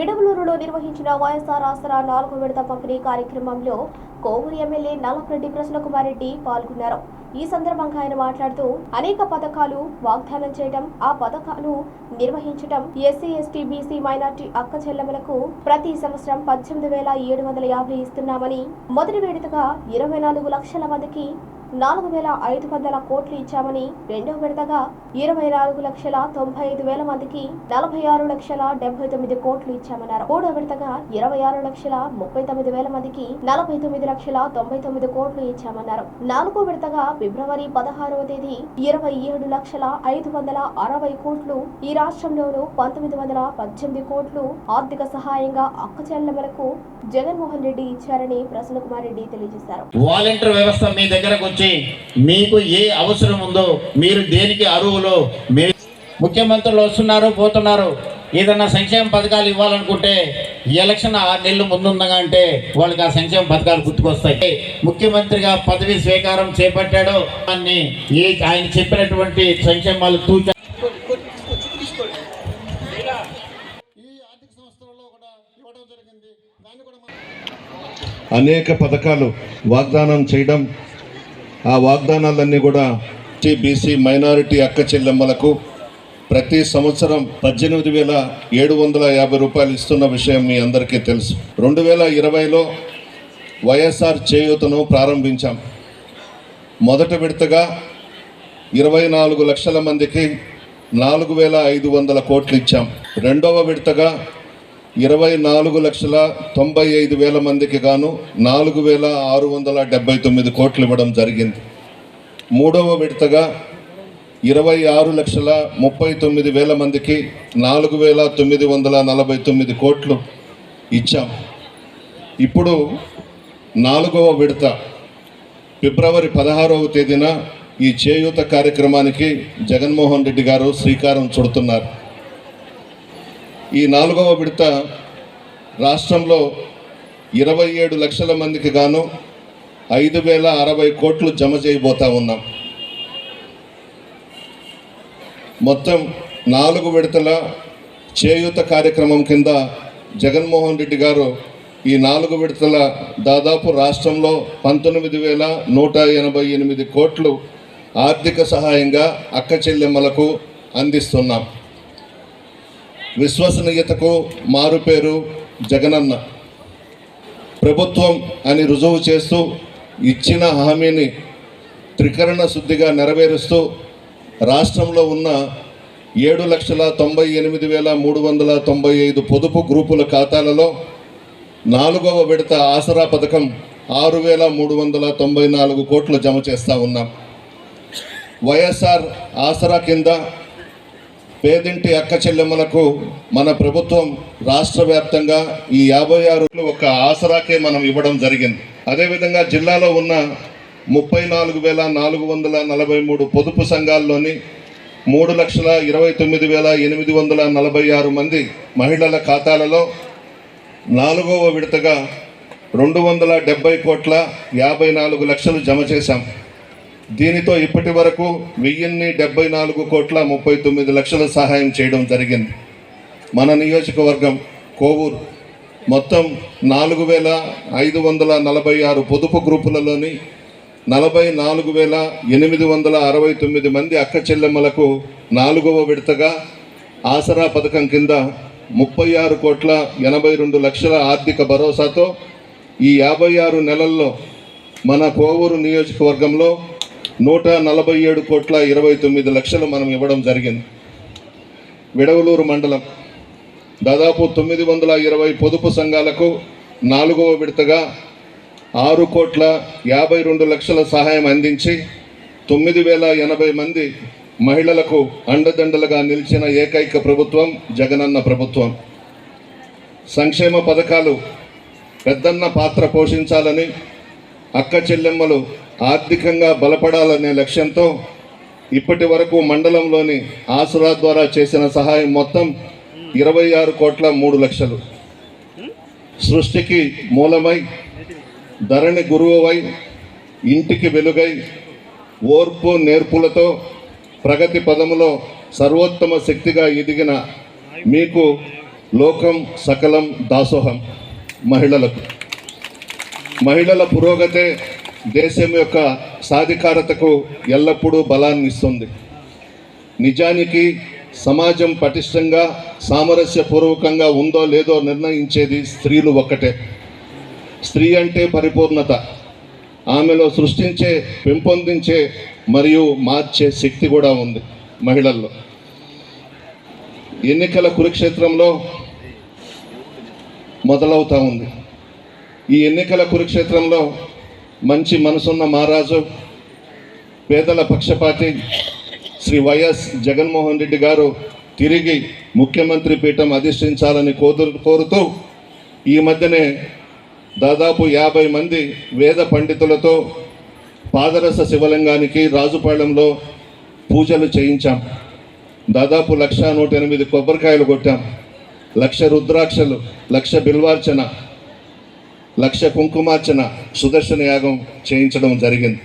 విడవలూరులో నిర్వహించిన వైఎస్ఆర్ ఆసరా నాలుగు విడత పంపిణీ కార్యక్రమంలో కోవూరు ఎమ్మెల్యే నల్లపరెడ్డి ప్రసన్నకుమార్ రెడ్డి పాల్గొన్నారు. ఈ సందర్భంగా ఆయన మాట్లాడుతూ అనేక పథకాలు వాగ్దానం చేయడం ఆ పథకాలు నిర్వహించడం ఎస్సీ ఎస్టీ బీసీ మైనార్టీ అక్క చెల్లెమలకు ప్రతి సంవత్సరం పద్దెనిమిది వేల ఏడు వందల యాభై ఇస్తున్నామని మొదటి విడతగా ఇరవై నాలుగు లక్షల మందికి నాలుగు వేల ఐదు వందల కోట్లు ఇచ్చామని రెండో విడతగా ఇరవై నాలుగు లక్షల తొంభై ఐదు వేల మందికి నలభై ఆరు లక్షల డెబ్బై తొమ్మిది కోట్లు ఇచ్చామన్నారు. మూడో విడతగా ఇరవై ఆరు లక్షల ముప్పై తొమ్మిది వేల మందికి నలభై తొమ్మిది లక్షల తొంభై తొమ్మిది కోట్లు ఇచ్చామన్నారు. నాలుగో విడతగా ఫిబ్రవరి పదహారవ తేదీ ఇరవై ఏడు లక్షల ఐదు వందల అరవై కోట్లు ఈ రాష్ట్రంలోనూ పంతొమ్మిది వందల పద్దెనిమిది కోట్లు ఆర్థిక సహాయంగా అక్క మేరకు జగన్మోహన్ రెడ్డి ఇచ్చారని ప్రసన్న కుమార్ రెడ్డి తెలియజేశారు. వాలంటీర్ వ్యవస్థ మీ దగ్గరకు వచ్చి మీకు ఏ అవసరం ఉందో మీరు దేనికి అరువులో మీ ముఖ్యమంత్రులు వస్తున్నారు పోతున్నారు ఏదన్నా సంక్షేమ పథకాలు ఇవ్వాలనుకుంటే ఎలక్షన్ ఆరు నెలలు ముందుందగా అంటే వాళ్ళకి ఆ సంక్షేమ పథకాలు గుర్తుకొస్తాయి. ముఖ్యమంత్రిగా పదవి స్వీకారం చేపట్టాడో. దాన్ని ఏ ఆయన చెప్పినటువంటి సంక్షేమాలు తూచ అనేక పథకాలు వాగ్దానం చేయడం ఆ వాగ్దానాలన్నీ కూడా ఎస్టీ, మైనారిటీ అక్క చెల్లెమ్మలకు ప్రతి సంవత్సరం పద్దెనిమిది వేల ఏడు వందల యాభై రూపాయలు ఇస్తున్న విషయం మీ అందరికీ తెలుసు. రెండు వేల ఇరవైలో వైఎస్ఆర్ చేయూతను ప్రారంభించాం. మొదట విడతగా ఇరవై నాలుగు లక్షల మందికి నాలుగు వేల ఐదు వందల కోట్లు ఇచ్చాం. రెండవ విడతగా ఇరవై నాలుగు లక్షల తొంభై ఐదు వేల మందికి గాను నాలుగు వేల ఆరు వందల డెబ్బై తొమ్మిది కోట్లు ఇవ్వడం జరిగింది. మూడవ విడతగా ఇరవై ఆరు లక్షల ముప్పై తొమ్మిది వేల మందికి నాలుగు వేల తొమ్మిది వందల నలభై తొమ్మిది కోట్లు ఇచ్చాం. ఇప్పుడు నాలుగవ విడత ఫిబ్రవరి పదహారవ తేదీన ఈ చేయూత కార్యక్రమానికి జగన్మోహన్ రెడ్డి గారు శ్రీకారం చుడుతున్నారు. ఈ నాలుగవ విడత రాష్ట్రంలో ఇరవై ఏడు లక్షల మందికి గాను ఐదు వేల అరవై కోట్లు జమ చేయబోతా ఉన్నాం. మొత్తం నాలుగు విడతల చేయూత కార్యక్రమం కింద జగన్మోహన్ రెడ్డి గారు ఈ నాలుగు విడతల దాదాపు రాష్ట్రంలో పంతొమ్మిది వేల నూట ఎనభై ఎనిమిది కోట్లు ఆర్థిక సహాయంగా అక్క చెల్లెమ్మలకు అందిస్తున్నాం. విశ్వసనీయతకు మారుపేరు జగనన్న. ప్రభుత్వం అని రుజువు చేస్తూ ఇచ్చిన హామీని త్రికరణ శుద్ధిగా నెరవేరుస్తూ రాష్ట్రంలో ఉన్న ఏడు లక్షల తొంభై ఎనిమిది వేల మూడు వందల తొంభై ఐదు పొదుపు గ్రూపుల ఖాతాలలో నాలుగవ విడత ఆసరా పథకం ఆరు వేల మూడు వందల తొంభై నాలుగు కోట్లు జమ చేస్తూ ఉన్నాం. వైఎస్ఆర్ ఆసరా కింద పేదింటి అక్క చెల్లెమ్మలకు మన ప్రభుత్వం రాష్ట్ర వ్యాప్తంగా ఈ యాభై ఆరు ఒక ఆసరాకే మనం ఇవ్వడం జరిగింది. అదేవిధంగా జిల్లాలో ఉన్న ముప్పై నాలుగు వేల నాలుగు వందల నలభై మూడు పొదుపు సంఘాల్లోని మూడు లక్షల ఇరవై తొమ్మిది వేల ఎనిమిది వందల నలభై ఆరు మంది మహిళల ఖాతాలలో నాలుగవ విడతగా రెండు వందల డెబ్బై కోట్ల యాభై నాలుగు లక్షలు జమ చేశాం. దీనితో ఇప్పటి వరకు వెయ్యిన్ని డెబ్బై నాలుగు కోట్ల ముప్పై తొమ్మిది లక్షల సహాయం చేయడం జరిగింది. మన నియోజకవర్గం కోవూరు మొత్తం నాలుగు వేల ఐదు వందల నలభై ఆరు పొదుపు గ్రూపులలోని నలభై నాలుగు వేల ఎనిమిది వందల అరవై తొమ్మిది మంది అక్క చెల్లెమ్మలకు నాలుగవ విడతగా ఆసరా పథకం కింద ముప్పై ఆరు కోట్ల ఎనభై రెండు లక్షల ఆర్థిక భరోసాతో ఈ యాభై ఆరు నెలల్లో మన కోవూరు నియోజకవర్గంలో నూట నలభై ఏడు కోట్ల ఇరవై తొమ్మిది లక్షలు మనం ఇవ్వడం జరిగింది. విడవలూరు మండలం దాదాపు తొమ్మిది వందల ఇరవై పొదుపు సంఘాలకు నాలుగవ విడతగా ఆరు కోట్ల యాభై రెండు లక్షల సహాయం అందించి తొమ్మిది వేల ఎనభై మంది మహిళలకు అండదండలుగా నిలిచిన ఏకైక ప్రభుత్వం జగనన్న ప్రభుత్వం. సంక్షేమ పథకాలు పెద్దన్న పాత్ర పోషించాలని అక్క చెల్లెమ్మలు ఆర్థికంగా బలపడాలనే లక్ష్యంతో ఇప్పటి వరకు మండలంలోని ఆసురా ద్వారా చేసిన సహాయం మొత్తం ఇరవై ఆరు కోట్ల మూడు లక్షలు. సృష్టికి మూలమై ధరణి గురువువై ఇంటికి వెలుగై ఓర్పు నేర్పులతో ప్రగతి పదములో సర్వోత్తమ శక్తిగా ఎదిగిన మీకు లోకం సకలం దాసోహం మహిళలకు. మహిళల పురోగతే దేశం యొక్క సాధికారతకు ఎల్లప్పుడూ బలాన్ని ఇస్తుంది. నిజానికి సమాజం పటిష్టంగా సామరస్యపూర్వకంగా ఉందో లేదో నిర్ణయించేది స్త్రీలు ఒక్కటే. స్త్రీ అంటే పరిపూర్ణత. ఆమెలో సృష్టించే పెంపొందించే మరియు మార్చే శక్తి కూడా ఉంది మహిళల్లో. ఎన్నికల కురుక్షేత్రంలో మొదలవుతూ ఉంది. ఈ ఎన్నికల కురుక్షేత్రంలో మంచి మనసున్న మహారాజు పేదల పక్షపాతి శ్రీ వైఎస్ జగన్మోహన్ రెడ్డి గారు తిరిగి ముఖ్యమంత్రి పీఠం అధిష్ఠించాలని కోరుతూ ఈ మధ్యనే దాదాపు యాభై మంది వేద పండితులతో పాదరస శివలింగానికి రాజుపాళెంలో పూజలు చేయించాం. దాదాపు లక్ష నూట ఎనిమిది కొబ్బరికాయలు కొట్టాం. లక్ష రుద్రాక్షలు లక్ష బిల్వార్చన లక్ష కుంకుమార్చన సుదర్శన యాగం చేయించడం జరిగింది.